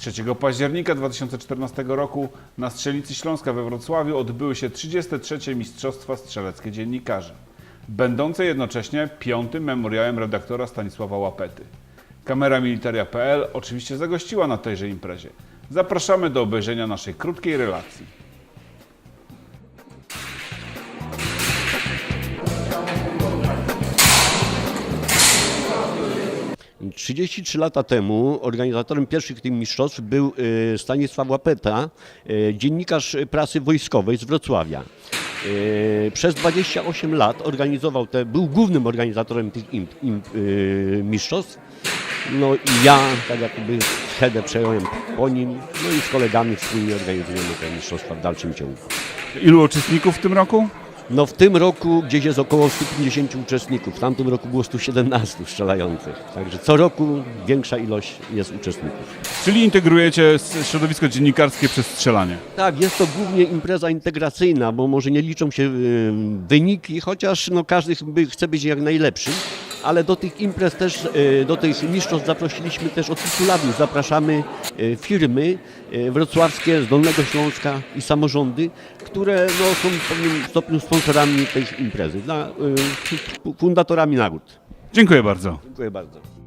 3 października 2014 roku na Strzelnicy Śląska we Wrocławiu odbyły się 33. Mistrzostwa Strzeleckie Dziennikarzy, będące jednocześnie piątym memoriałem redaktora Stanisława Łapety. Kamera Militaria.pl oczywiście zagościła na tejże imprezie. Zapraszamy do obejrzenia naszej krótkiej relacji. 33 lata temu organizatorem pierwszych tych mistrzostw był e, Stanisław Łapeta, e, dziennikarz prasy wojskowej z Wrocławia. E, Przez 28 lat organizował te, był głównym organizatorem tych im, im, e, mistrzostw. No i ja tak jakby schedę przejąłem po nim, no i z kolegami wspólnie organizujemy te mistrzostwa w dalszym ciągu. Ilu uczestników w tym roku? No w tym roku gdzieś jest około 150 uczestników, w tamtym roku było 117 strzelających. Także co roku większa ilość jest uczestników. Czyli integrujecie środowisko dziennikarskie przez strzelanie. Tak, jest to głównie impreza integracyjna, bo może nie liczą się y, wyniki, chociaż no, każdy chce być jak najlepszy. Ale do tych imprez też, y, do tych mistrzostw zaprosiliśmy też od kilku lat. Zapraszamy y, firmy y, wrocławskie z Dolnego Śląska i samorządy, które no, są w pewnym stopniu sponsorami tej imprezy, dla, fundatorami nagród. Dziękuję bardzo. Dziękuję bardzo.